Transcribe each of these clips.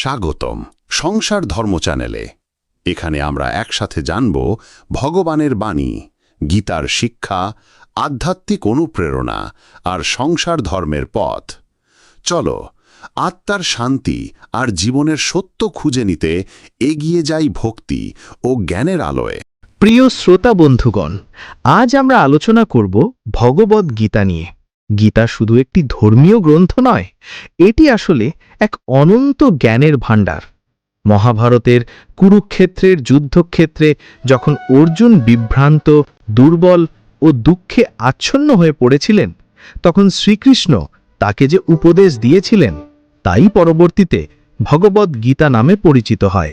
স্বাগতম সংসার ধর্ম চ্যানেলে। এখানে আমরা একসাথে জানব ভগবানের বাণী, গীতার শিক্ষা, আধ্যাত্মিক অনুপ্রেরণা আর সংসার ধর্মের পথ। চলো, আত্মার শান্তি আর জীবনের সত্য খুঁজে নিতে এগিয়ে যাই ভক্তি ও জ্ঞানের আলোয়। প্রিয় শ্রোতা বন্ধুগণ, আজ আমরা আলোচনা করব ভগবদ গীতা নিয়ে। গীতা শুধু একটি ধর্মীয় গ্রন্থ নয়, এটি আসলে এক অনন্ত জ্ঞানের ভাণ্ডার। মহাভারতের কুরুক্ষেত্রের যুদ্ধক্ষেত্রে যখন অর্জুন বিভ্রান্ত, দুর্বল ও দুঃখে আচ্ছন্ন হয়ে পড়েছিলেন, তখন শ্রীকৃষ্ণ তাকে যে উপদেশ দিয়েছিলেন, তাই পরবর্তীতে ভগবদ গীতা নামে পরিচিত হয়।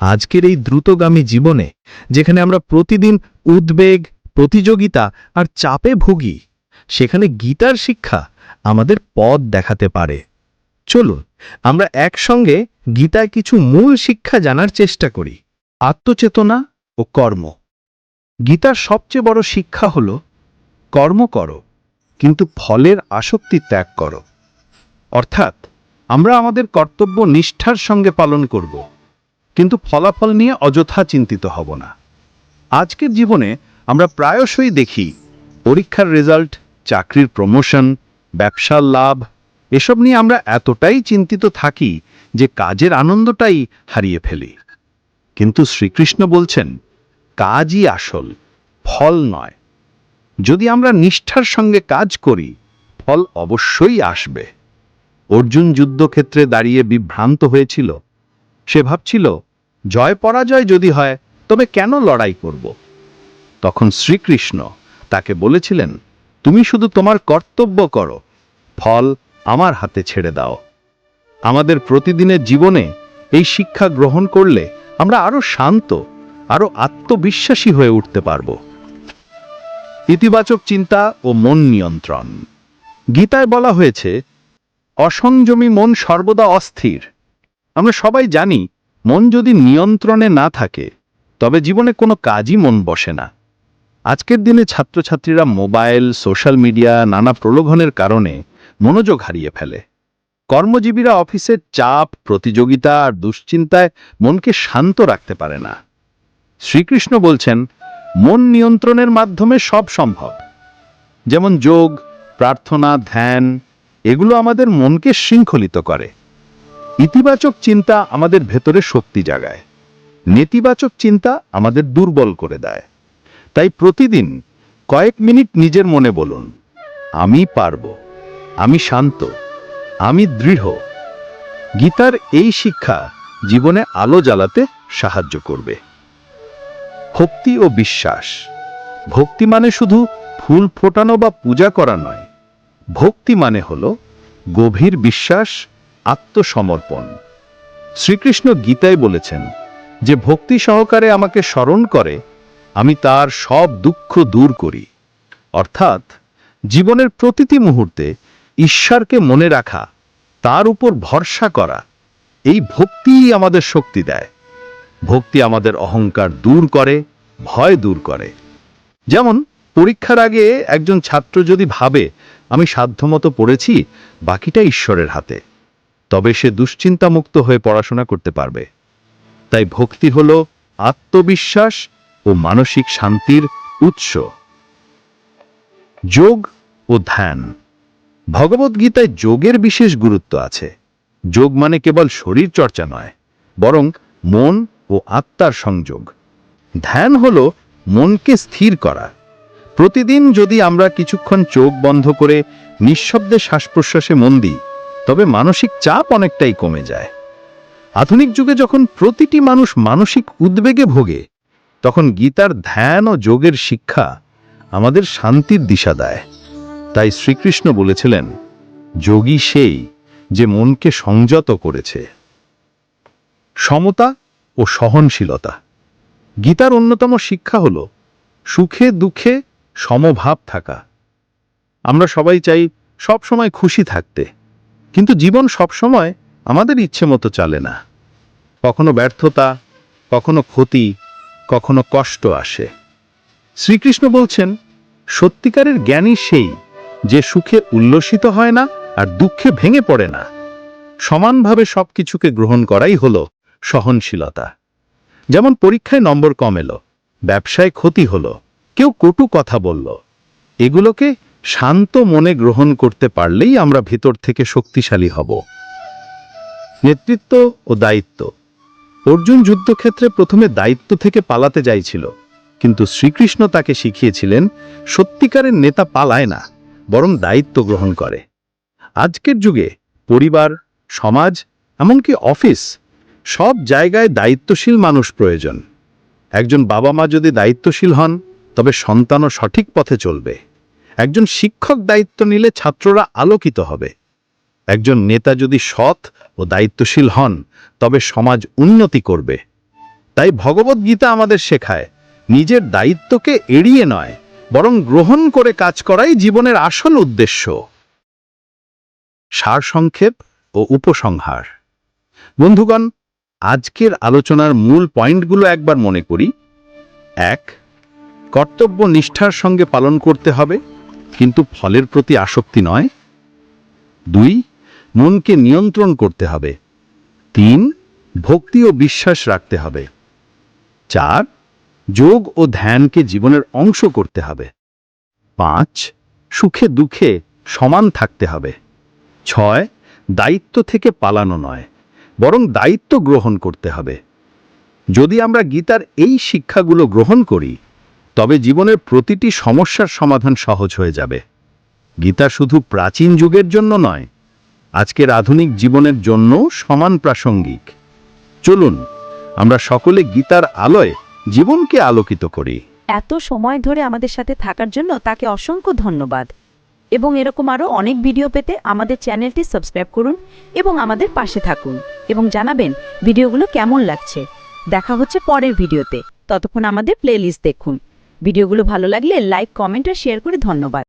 আজকের এই দ্রুতগামী জীবনে, যেখানে আমরা প্রতিদিন উদ্বেগ, প্রতিযোগিতা আর চাপে ভুগি সেখানে গীতার শিক্ষা আমাদের পথ দেখাতে পারে। চলুন, আমরা একসঙ্গে গীতায় কিছু মূল শিক্ষা জানার চেষ্টা করি। আত্মচেতনা ও কর্ম। গীতার সবচেয়ে বড় শিক্ষা হল, কর্ম করো, কিন্তু ফলের আসক্তি ত্যাগ করো। অর্থাৎ, আমরা আমাদের কর্তব্য নিষ্ঠার সঙ্গে পালন করব, কিন্তু ফলাফল নিয়ে অযথা চিন্তিত হব না। আজকের জীবনে আমরা প্রায়শই দেখি, পরীক্ষার রেজাল্ট চাকরির প্রমোশন ব্যবসার লাভ, এসব নিয়ে আমরা এতটাই চিন্তিত থাকি যে কাজের আনন্দটাই হারিয়ে ফেলি। কিন্তু শ্রীকৃষ্ণ বলছেন, কাজই আসল, ফল নয়। যদি আমরা নিষ্ঠার সঙ্গে কাজ করি, ফল অবশ্যই আসবে। অর্জুন যুদ্ধক্ষেত্রে দাঁড়িয়ে বিভ্রান্ত হয়েছিল। সে ভাবছিল, জয় পরাজয় যদি হয়, তবে কেন লড়াই করব? তখন শ্রীকৃষ্ণ তাকে বলেছিলেন তুমি শুধু তোমার কর্তব্য করো, ফল আমার হাতে ছেড়ে দাও। আমাদের প্রতিদিনের জীবনে এই শিক্ষা গ্রহণ করলে আমরা আরও শান্ত, আরও আত্মবিশ্বাসী হয়ে উঠতে পারব। ইতিবাচক চিন্তা ও মন নিয়ন্ত্রণ। গীতায় বলা হয়েছে, অসংযমী মন সর্বদা অস্থির। আমরা সবাই জানি, মন যদি নিয়ন্ত্রণে না থাকে, তবে জীবনে কোনো কাজই মন বসে না। আজকের দিনে ছাত্রছাত্রীরা মোবাইল, সোশ্যাল মিডিয়া, নানা প্রলোভনের কারণে মনোযোগ হারিয়ে ফেলে। কর্মজীবীরা অফিসের চাপ, প্রতিযোগিতা আর দুশ্চিন্তায় মনকে শান্ত রাখতে পারে না। শ্রীকৃষ্ণ বলছেন, মন নিয়ন্ত্রণের মাধ্যমে সব সম্ভব। যেমন যোগ, প্রার্থনা, ধ্যান, এগুলো আমাদের মনকে শৃঙ্খলিত করে। ইতিবাচক চিন্তা আমাদের ভেতরে শক্তি জাগায়। নেতিবাচক চিন্তা আমাদের দুর্বল করে দেয়। তাই প্রতিদিন কয়েক মিনিট নিজের মনে বলুন, আমি পারব, আমি শান্ত, আমি দৃঢ়। গীতার এই শিক্ষা জীবনে আলো জ্বালাতে সাহায্য করবে। ভক্তি ও বিশ্বাস। ভক্তি মানে শুধু ফুল ফোটানো বা পূজা করা নয়। ভক্তি মানে হল গভীর বিশ্বাস, আত্মসমর্পণ। শ্রীকৃষ্ণ গীতায় বলেছেন যে, ভক্তি সহকারে আমাকে স্মরণ করে আমি তার সব দুঃখ দূর করি। অর্থাৎ, জীবনের প্রতিটি মুহূর্তে ঈশ্বরকে মনে রাখা, তার উপর ভরসা করা, এই ভক্তিই আমাদের শক্তি দেয়। ভক্তি আমাদের অহংকার দূর করে, ভয় দূর করে। যেমন, পরীক্ষার আগে একজন ছাত্র যদি ভাবে, আমি সাধ্যমতো পড়েছি, বাকিটা ঈশ্বরের হাতে। তবে সে দুশ্চিন্তামুক্ত হয়ে পড়াশোনা করতে পারবে। তাই ভক্তি হল আত্মবিশ্বাস ও মানসিক শান্তির উৎস। যোগ ও ধ্যান। ভগবদ্গীতায় যোগের বিশেষ গুরুত্ব আছে। যোগ মানে কেবল শরীর চর্চা নয়, বরং মন ও আত্মার সংযোগ। ধ্যান হল মনকে স্থির করা। প্রতিদিন যদি আমরা কিছুক্ষণ চোখ বন্ধ করে নিঃশব্দে শ্বাস প্রশ্বাসে মন দিই, তবে মানসিক চাপ অনেকটাই কমে যায়। আধুনিক যুগে যখন প্রতিটি মানুষ মানসিক উদ্বেগে ভোগে তখন গীতার ধ্যান ও যোগের শিক্ষা আমাদের শান্তির দিশা দেয়। তাই শ্রীকৃষ্ণ বলেছিলেন, যোগী সেই যে মনকে সংযত করেছে। সমতা ও সহনশীলতা। গীতার অন্যতম শিক্ষা হল সুখে দুঃখে সমভাব থাকা। আমরা সবাই চাই সব সময় খুশি থাকতে, কিন্তু জীবন সবসময় আমাদের ইচ্ছে মতো চলে না। কখনো ব্যর্থতা, কখনো ক্ষতি কখনো কষ্ট আসে। শ্রীকৃষ্ণ বলছেন, সত্যিকারের জ্ঞানী সেই যে সুখে উল্লসিত হয় না আর দুঃখে ভেঙে পড়ে না। সমানভাবে সবকিছুকে গ্রহণ করাই হলো সহনশীলতা। যেমন পরীক্ষায় নম্বর কম এলো, ব্যবসায় ক্ষতি হলো, কেউ কটু কথা বলল, এগুলোকে শান্ত মনে গ্রহণ করতে পারলেই আমরা ভেতর থেকে শক্তিশালী হব। নেতৃত্ব ও দায়িত্ব অর্জুন যুদ্ধক্ষেত্রে প্রথমে দায়িত্ব থেকে পালাতে চাইছিল কিন্তু শ্রীকৃষ্ণ তাকে শিখিয়েছিলেন, সত্যিকারের নেতা পালায় না, বরং দায়িত্ব গ্রহণ করে। আজকের যুগে পরিবার, সমাজ, এমনকি অফিস, সব জায়গায় দায়িত্বশীল মানুষ প্রয়োজন। একজন বাবা মা যদি দায়িত্বশীল হন, তবে সন্তানও সঠিক পথে চলবে। একজন শিক্ষক দায়িত্ব নিলে ছাত্ররা আলোকিত হবে। একজন নেতা যদি সৎ ও দায়িত্বশীল হন, তবে সমাজ উন্নতি করবে। তাই ভগবদ্গীতা আমাদের শেখায়, নিজের দায়িত্বকে এড়িয়ে নয়, বরং গ্রহণ করে কাজ করাই জীবনের আসল উদ্দেশ্য। সারসংক্ষেপ ও উপসংহার। বন্ধুগণ, আজকের আলোচনার মূল পয়েন্টগুলো একবার মনে করি। এক, কর্তব্য নিষ্ঠার সঙ্গে পালন করতে হবে, কিন্তু ফলের প্রতি আসক্তি নয়। দুই মনকে নিয়ন্ত্রণ করতে হবে। তিন, ভক্তি ও বিশ্বাস রাখতে হবে। চার, যোগ ও ধ্যানকে জীবনের অংশ করতে হবে। পাঁচ, সুখে দুঃখে সমান থাকতে হবে। ছয়, দায়িত্ব থেকে পালানো নয়, বরং দায়িত্ব গ্রহণ করতে হবে। যদি আমরা গীতার এই শিক্ষাগুলো গ্রহণ করি, তবে জীবনের প্রতিটি সমস্যার সমাধান সহজ হয়ে যাবে। গীতা শুধু প্রাচীন যুগের জন্য নয় আজকের আধুনিক জীবনের জন্য সমান প্রাসঙ্গিক। চলুন, আমরা সকলে গীতার আলোয় জীবনকে আলোকিত করি। এত সময় ধরে আমাদের সাথে থাকার জন্য তাকে অসংখ্য ধন্যবাদ। এবং এরকম আরও অনেক ভিডিও পেতে আমাদের চ্যানেলটি সাবস্ক্রাইব করুন এবং আমাদের পাশে থাকুন এবং জানাবেন ভিডিওগুলো কেমন লাগছে। দেখা হচ্ছে পরের ভিডিওতে। ততক্ষণ আমাদের প্লেলিস্ট দেখুন। ভিডিওগুলো ভালো লাগলে লাইক কমেন্ট আর শেয়ার করে ধন্যবাদ।